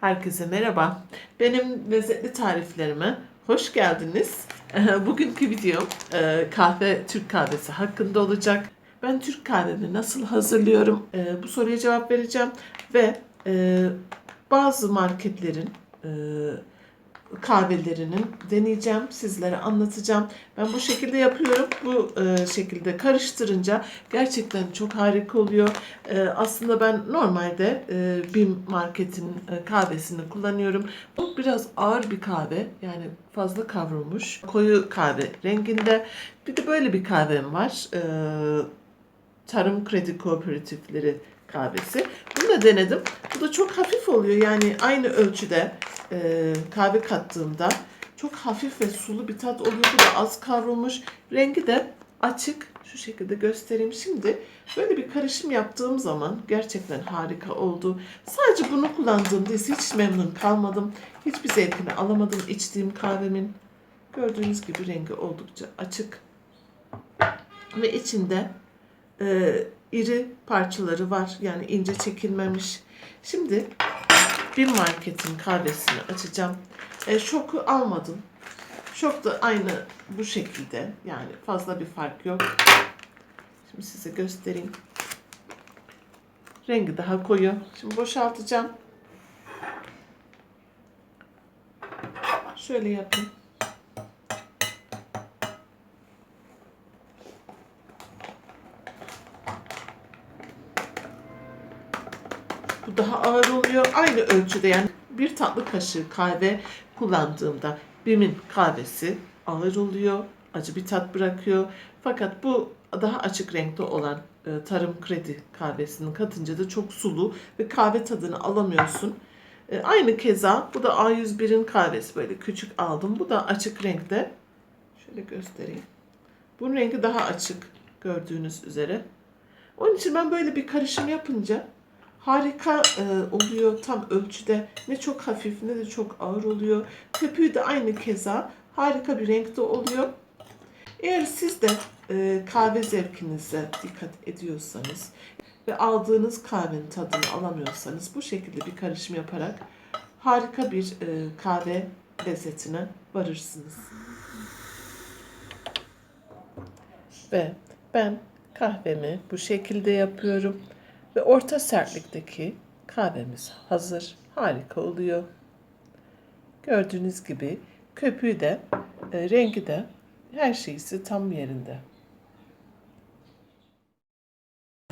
Herkese merhaba. Benim lezzetli tariflerime hoş geldiniz. Bugünkü videom e, kahve, Türk kahvesi hakkında olacak. Ben Türk kahvemi nasıl hazırlıyorum e, bu soruya cevap vereceğim. Ve e, bazı marketlerin kahvelerinin deneyeceğim, sizlere anlatacağım. Ben bu şekilde yapıyorum. Bu e, şekilde karıştırınca gerçekten çok harika oluyor. E, aslında ben normalde e, BİM marketin e, kahvesini kullanıyorum. Bu biraz ağır bir kahve. Yani fazla kavrulmuş. Koyu kahve renginde. Bir de böyle bir kahvem var. E, Tarım Kredi Kooperatifleri kahvesi. Bunu da denedim. Bu da çok hafif oluyor. Yani aynı ölçüde e, kahve kattığımda çok hafif ve sulu bir tat oluyor. Bu da az kavrulmuş. Rengi de açık. Şu şekilde göstereyim. Şimdi böyle bir karışım yaptığım zaman gerçekten harika oldu. Sadece bunu kullandığımda ise hiç memnun kalmadım. Hiçbir zevkini alamadım içtiğim kahvemin. Gördüğünüz gibi rengi oldukça açık. Ve içinde e, iri parçaları var. Yani ince çekilmemiş. Şimdi bir marketin kahvesini açacağım. E, şoku almadım. Şok da aynı bu şekilde. Yani fazla bir fark yok. Şimdi size göstereyim. Rengi daha koyu. Şimdi boşaltacağım. Şöyle yapayım. Bu daha ağır oluyor. Aynı ölçüde yani bir tatlı kaşığı kahve kullandığımda Bim'in kahvesi ağır oluyor. Acı bir tat bırakıyor. Fakat bu daha açık renkte olan e, Tarım Kredi kahvesinin katınca da çok sulu ve kahve tadını alamıyorsun. E, aynı keza bu da A101'in kahvesi böyle küçük aldım. Bu da açık renkte. Şöyle göstereyim. Bunun rengi daha açık gördüğünüz üzere. Onun için ben böyle bir karışım yapınca harika e, oluyor tam ölçüde. Ne çok hafif ne de çok ağır oluyor. Köpüğü de aynı keza harika bir renkte oluyor. Eğer siz de e, kahve zevkinize dikkat ediyorsanız ve aldığınız kahvenin tadını alamıyorsanız bu şekilde bir karışım yaparak harika bir e, kahve lezzetine varırsınız. Ve ben kahvemi bu şekilde yapıyorum. Ve orta sertlikteki kahvemiz hazır. Harika oluyor. Gördüğünüz gibi köpüğü de, e, rengi de her şeysi tam yerinde.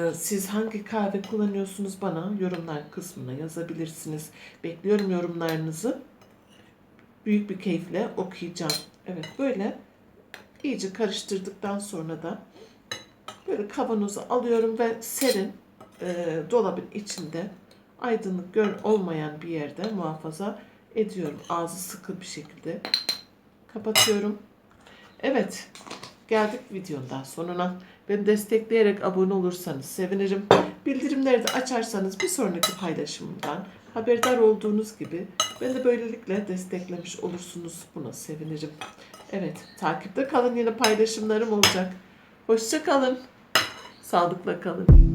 E, Siz hangi kahve kullanıyorsunuz bana yorumlar kısmına yazabilirsiniz. Bekliyorum yorumlarınızı. Büyük bir keyifle okuyacağım. Evet böyle iyice karıştırdıktan sonra da böyle kavanoza alıyorum ve serin e, dolabın içinde aydınlık gör olmayan bir yerde muhafaza ediyorum. Ağzı sıkı bir şekilde kapatıyorum. Evet, geldik videonun daha sonuna. Beni destekleyerek abone olursanız sevinirim. Bildirimleri de açarsanız bir sonraki paylaşımımdan haberdar olduğunuz gibi beni de böylelikle desteklemiş olursunuz. Buna sevinirim. Evet, takipte kalın yine paylaşımlarım olacak. Hoşça kalın. Sağlıkla kalın.